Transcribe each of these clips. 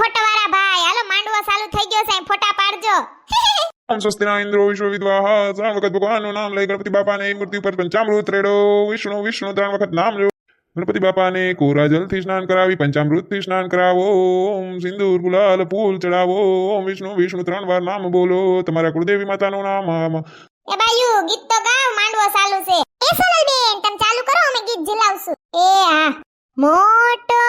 ફોટોવાળા ભાઈ. હાલો માંડવો ચાલુ થઈ ગયો છે ફોટા પાડજો. ઓમ સ્વસ્તિના ઇન્દ્રો વિશ્વ વિદ્વાહ ત્રણ વખત ભગવાનનું નામ લઈ ગણપતિ બાપાને મૂર્તિ ઉપર પંચામૃત રેડો વિષ્ણુ વિષ્ણુ ત્રણ વખત નામ લો ગણપતિ બાપાને કોરા જલથી સ્નાન કરાવી પંચામૃતથી સ્નાન કરાવો. ઓમ સિંદૂર ગુલાલ ફૂલ ચડાવો. ઓમ વિષ્ણુ વિષ્ણુ ત્રણ વાર નામ બોલો. તમારા કુળદેવી માતાનું નામ એ બાયુ ગીત તો ગાવ માંડવો ચાલુ છે. એ સોનલબેન તમે ચાલુ કરો અમે ગીત ઝીલાવશું. એ હા. મોટો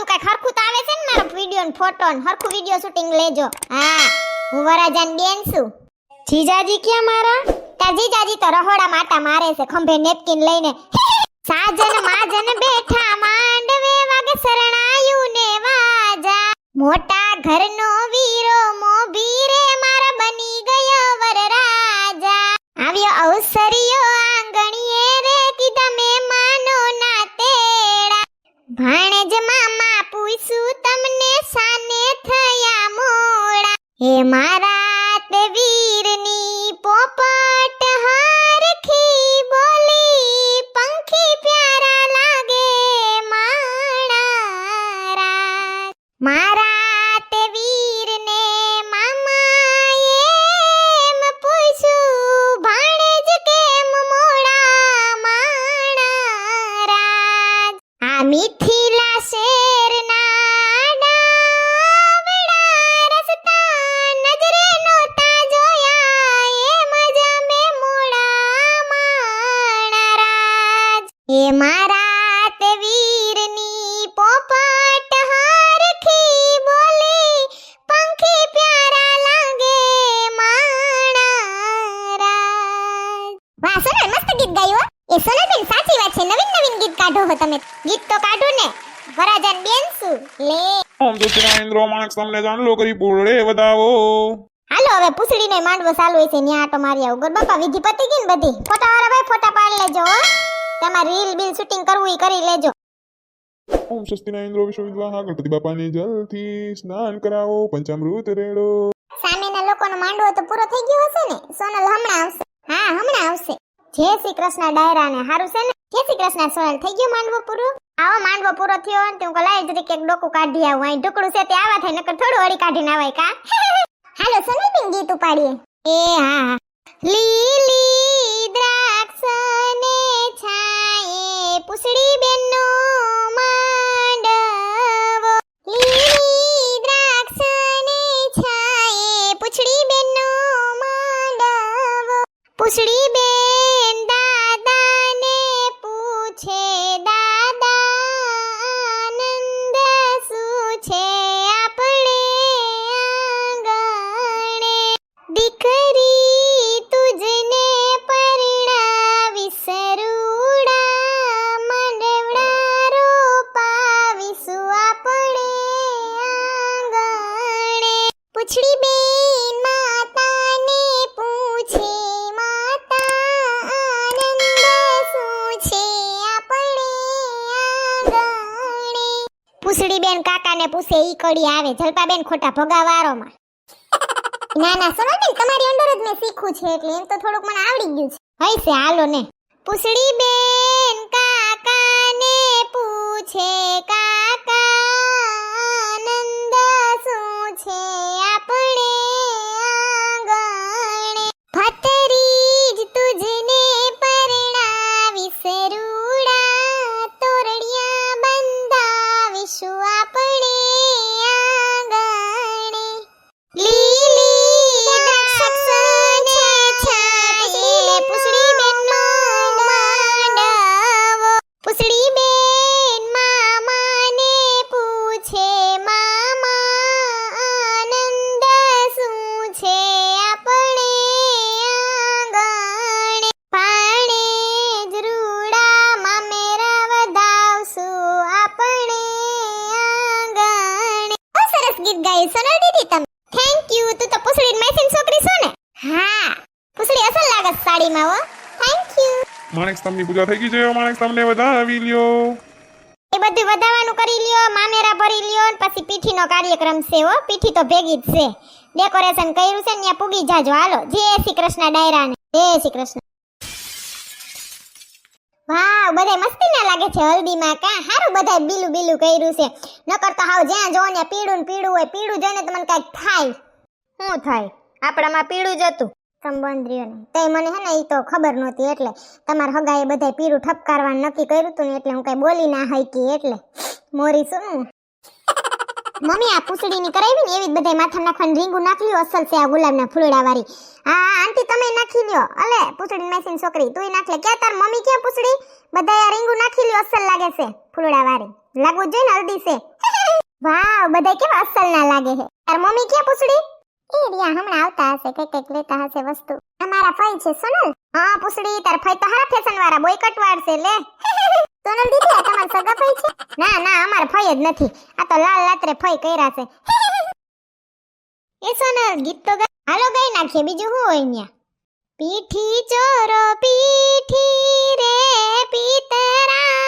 હું ગીત ગાઉં છું કાંઈ ખરખું તો આવે છે ને મારો વીડિયો ને ફોટો ને? હરખું વીડિયો શૂટિંગ લેજો. હા, હું વરાજાન બેન છું. જીજાજી ક્યાં મારા? તા જીજાજી તો રહોડા માટા મારે છે, ખંભે નેપકિન લઈને. સાજન માજન બેઠા માંડવે વાગે શરણાયું ને વાજા. મોટા ઘરનો વીરો મોભી એ સોનલબેન સાચી વાત છે. નવીન નવીન ગીત કાઢો હો તમે. ગીત તો કાઢો ને. વરાજન બેન શું? લે. ઓમ સ્વસ્તિના ઇન્દ્રો માણસ તમને જાણલો કરી પૂરડે વધાવો. હાલો હવે પૂછડીનો માંડવો ચાલુ છે. ન્યા આટો મારી આવું ગોર બાપા વિધિ પતી ગઈ ને બધી? ફોટાવાળા ભાઈ ફોટા પાડી લેજો તમારે રીલ બિલ શૂટિંગ કરવું એ કરી લેજો. ઓમ સ્વસ્તિના ઇન્દ્રો વિશ્વ વિદ્વાહ ગણપતિ બાપાને જલથી સ્નાન કરાવો. પંચામૃત રેડો. સામેના લોકોનો માંડવો તો પૂરો થઈ ગયો હશે ને? સોનલ હમણાં આવશે. હા હમણાં આવશે. જય શ્રી કૃષ્ણ ડાયરા ને હારું છે ને? જય શ્રી કૃષ્ણ સોનલ થઈ ગયો માંડવો પૂરો? આવો માંડવો પૂરો થયો ને તું કલાય જરી એક ડોકું કાઢી આવું. અહીં ઢોકળું છે, તે આવા થાય, નકર થોડું વળી કાઢીને આવાય કા? હાલો, સોનલબેન, ગીત ઉપાડીએ. એ, હા લીલી છાએ પુસડી બેન બેનનો માંડવો. લીલી દ્રાક્ષને છાયે બેન બેનનો માંડવો. પૂછડી પૂછડી બેન કાકાને પૂછે ઈ કડી આવે જલપા બેન ખોટા ભગાવારોમાં. ના ના સોનલ બેન તમારી અંદર જ મેં શીખું છે એટલે એમ તો થોડુંક મને આવડી ગયું છે. હઈ છે, હાલો ને. પૂછડી બેન કાકાને પૂછે કાકા સરસ ગીત ગાયું સોનલ દીદી તમે. થેન્ક યુ તું તો પૂછડી મેસીન છોકરી છો ને? હા. પૂછડી અસલ લાગે છે સાડીમાં હો. થેન્ક યુ માણેક સ્તંભની પૂજા થઈ ગઈ છે માણેક સ્તંભને વધાવી લ્યો. એ બધું વધાવવાનું કરી લ્યો મામેરા ભરી લ્યો પછી પછી પીઠીનો કાર્યક્રમ છે હો. પીઠી તો ભેગી જ છે. ડેકોરેશન કર્યું છે ને ત્યાં પૂગી જાજો. હાલો. જય શ્રી કૃષ્ણ ડાયરાને. જય શ્રી કૃષ્ણ. વાવ, બધાય મસ્તી ના લાગે છે હલ્દીમાં કા? હારું બધાય બીલું બીલું કર્યું છે. નકર તો હાવ જ્યાં જો ને પીળું ને પીળું હોય, પીળું જોઈને તો મને કાંઈક થાય. શું થાય? આપણામાં પીળું જ હતું. સંબંધીઓને. તો મને હે ને એ તો ખબર નહોતી એટલે તમારા હગાએ બધાય પીળું ઠપકારવાનું નક્કી કર્યું હતું ને એટલે હું કઈ બોલી ના હકી એટલે. મોરી શું? મમ્મી, આ પૂછડીની કરાવી ને એવી જ બધાય માથા નાખવાની રીંગું નાખી લ્યો અસલ છે આ ગુલાબના ફૂલડા વાળી. હા આંટી, તમે નાખી લ્યો. અલે પૂછડી મેસીન છોકરી તુંય નાખ લે ક્યાં તાર મમ્મી ક્યાં પૂછડી? બધાય આ રીંગું નાખી લ્યો, અસલ લાગે છે, ફૂલડા વાળી. લાગવું જ જોઈએ ને હલ્દી છે. વાવ, બધાય કેવા અસલ ના લાગે છે? તાર મમ્મી ક્યાં પૂછડી? એ રિયા હમણાં આવતા હશે, કંઈક કંઈક લેતા હશે વસ્તુ. અમારા ફઈ છે, સોનલ. હા, પૂછડી, તાર ફઈ તો હારા ફેશન વાળા બોયકટ વાળશે, લે. સોનલ દીદી આ તમાર સગા ફઈ છે? ના ના, અમાર ફઈ જ નથી. આ તો લાલ લાતરે ફઈ કર્યા છે. એ સોનલ ગીત તો હાલો ગાઈ નાખીએ, બીજું શું હોય ન્યા? પીઠી ચોરો, પીઠી રે પિતરામણી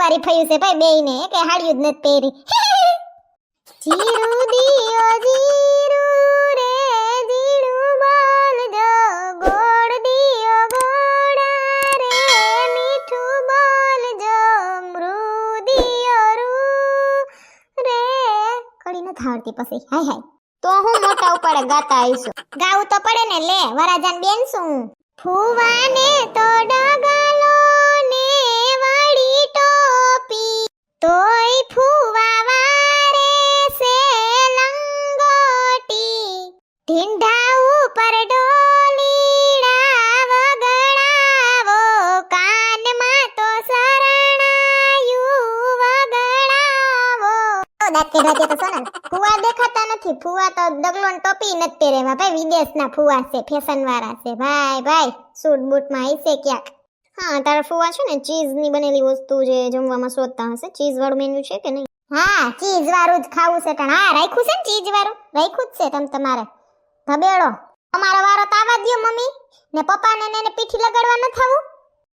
વાળી ફયું છે ભાઈ, બેયને કે હાડ્યું જ નથી પહેરી. જીરું દિયો, જીરું રે, જીરું બોલજો ગોળ દિયો, ગોળા રે, મીઠું બોલજો મૃદિયો રૂ રે. કડી નથી આવડતી પછી. હાય હાય. તો હું મોટા ઉપાડે ગાતા આવીશું. ગાવું તો પડે ને લે, વરાજાન બેન શું? ફૂવાને તો ડગાલો તોય ફૂવા વારે સે લંગોટી. ઢીંઢા ઉપર ડોલીડા વગડાવો કાનમાં તો શરણાયું વગડાવો તો દાંત કાઢવાથી તો સોનલ? ફુવા દેખાતા નથી. ફુવા તો ડગલોન ટોપી નથી પહેરેવા. ભાઈ વિદેશના ફુવા છે ફેશન વાળા છે. ભાઈ ભાઈ સૂટ બૂટમાં છે ક્યાંક? હા, તારા ફુવા છે ને, ચીઝની બનેલી વસ્તુ જે જમવામાં શોધતા હશે ચીઝ વાળું મેનુ છે કે નહીં? હા ચીઝ વાળું જ ખાવું છે, પણ હા, રાખ્યું છે ને ચીઝ વાળું રાખ્યું જ છે તમ તમારે. ધબેડો અમારો વારો તો આવા દ્યો, મમ્મી. ને પપ્પાને ને એને પીઠી લગાડવા ન થવું?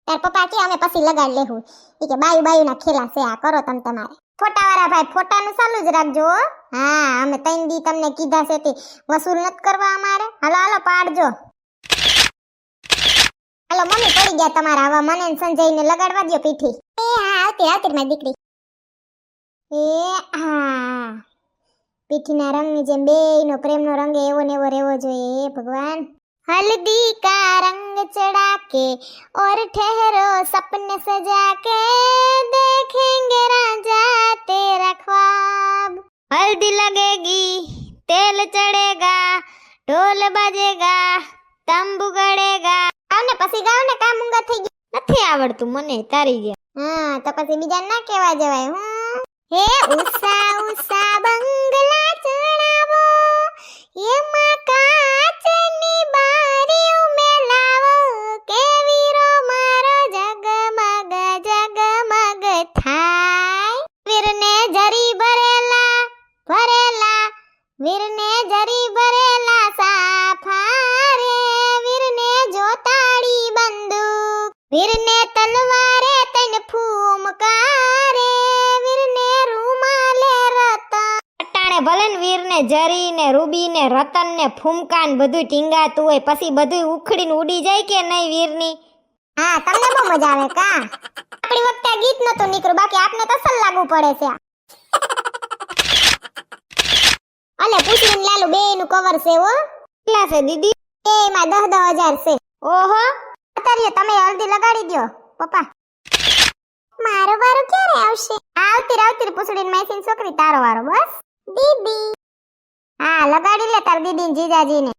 તાર પપ્પા કે અમે પછી લગાડ લેવું એ કે બાયુ બાયુના ખેલા છે, આ કરો તમ તમારે. ફોટાવાળા ભાઈ, ફોટાનું ચાલુ જ રાખજો હા, અમે ત્રણ દી તમને કીધા છે તે વસૂલ નથી કરવા અમારે. હાલો હાલો, પાડજો. હાલો મમ્મી પડી ગયા તમારા હવે મને ને સંજયને લગાડવા દ્યો પીઠી એ હા આવતી આવતી મારી દીકરી એ હા પીઠીના રંગની જેમ બેયનો પ્રેમનો રંગ એવો ને એવો રહેવો જોઈએ હે ભગવાન हल्दी का रंग चढ़ा के और ठहरो सपने सजा के देखेंगे राजा तेरा ख्वाब हल्दी लगेगी तेल चढ़ेगा ઢોલ બાજેગા તંબુ ગળેગા આવ ને પછી ગાવ ને કામ ઊંઘા થઈ ગઈ નથી આવડતું મને, તારી જેમ. હા, તો પછી બીજા ના કેવા જવાય હું હે, ઉષા ઉષા બંગલા ને રૂબી ને રતન ને ફૂમકાન બધું ટીંગાતું હોય પછી બધું ઉખડીને ઉડી જાય કે નહીં વીરની? હા તમને બહુ મજા આવે કા? આપણી વખતે ગીત નતું નીકળ્યું બાકી આપને તો લાગુ પડે છે. અલે પૂછીને લાલુ બે નું કવર છે હો. કેટલા છે દીદી? એમાં દહ દહ હજાર છે. ઓહો. અત્યારે તમે હલ્દી લગાડી દ્યો પપ્પા. મારો વારો ક્યારે આવશે? આવતી આવતી પૂછડીને મેસીન છોકરી તારો વારો બસ. દીદી. હા, લગાડી લે તાર દીદી જીજાજી ને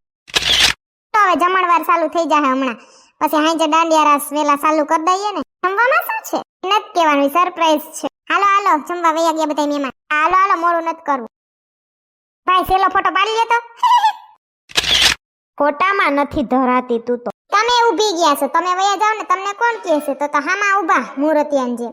તો હવે જમણવાર ચાલુ થઈ જાય હમણાં. પછી હાંજે દાંડિયા રાસ વેલા ચાલુ કરી દઈએ ને. જમવામાં શું છે? નથી કહેવાનું સરપ્રાઈઝ છે. હાલો હાલો, જમવા વૈયા ગયા બધા મહેમાન. હાલો હાલો, મોડું નથી કરવું. ભાઈ, સેલો ફોટો પાડી લે તો. ફોટામાં નથી ધરાતી તું તો. તમે ઊભી ગયા છો. તમે વયા જાવ ને, તમને કોણ કહેશે તો તો હામાં ઊભા, મૂર્તિયાન જેમ.